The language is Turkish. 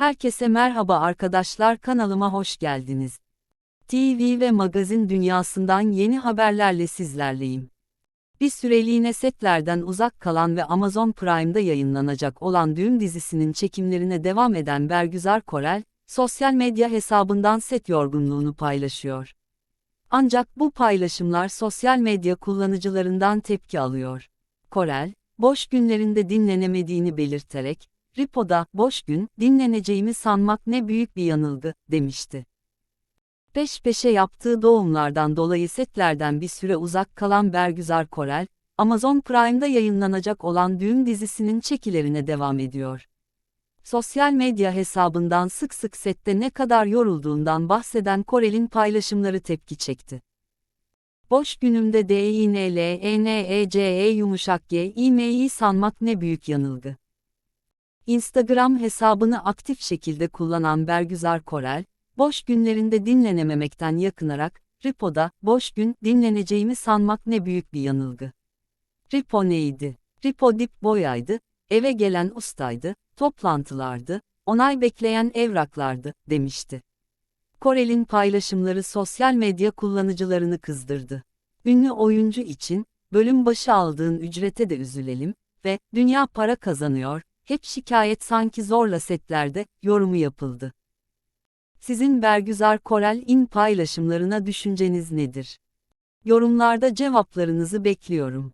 Herkese merhaba arkadaşlar kanalıma hoş geldiniz. TV ve magazin dünyasından yeni haberlerle sizlerleyim. Bir süreliğine setlerden uzak kalan ve Amazon Prime'da yayınlanacak olan Düğüm dizisinin çekimlerine devam eden Bergüzar Korel, sosyal medya hesabından set yorgunluğunu paylaşıyor. Ancak bu paylaşımlar sosyal medya kullanıcılarından tepki alıyor. Korel, boş günlerinde dinlenemediğini belirterek, Ripo'da, boş gün, dinleneceğimi sanmak ne büyük bir yanılgı, demişti. Peş peşe yaptığı doğumlardan dolayı setlerden bir süre uzak kalan Bergüzar Korel, Amazon Prime'da yayınlanacak olan Düğüm dizisinin çekilerine devam ediyor. Sosyal medya hesabından sık sık sette ne kadar yorulduğundan bahseden Korel'in paylaşımları tepki çekti. Boş günümde D I N L E E yumuşak G I M I sanmak ne büyük yanılgı. Instagram hesabını aktif şekilde kullanan Bergüzar Korel, boş günlerinde dinlenememekten yakınarak, Ripo'da, boş gün, dinleneceğimi sanmak ne büyük bir yanılgı. Ripo neydi? Ripo dip boyaydı, eve gelen ustaydı, toplantılardı, onay bekleyen evraklardı, demişti. Korel'in paylaşımları sosyal medya kullanıcılarını kızdırdı. Ünlü oyuncu için, bölüm başı aldığın ücrete de üzülelim ve dünya para kazanıyor, hep şikayet sanki zorla setlerde, yorumu yapıldı. Sizin Bergüzar Korel-in paylaşımlarına düşünceniz nedir? Yorumlarda cevaplarınızı bekliyorum.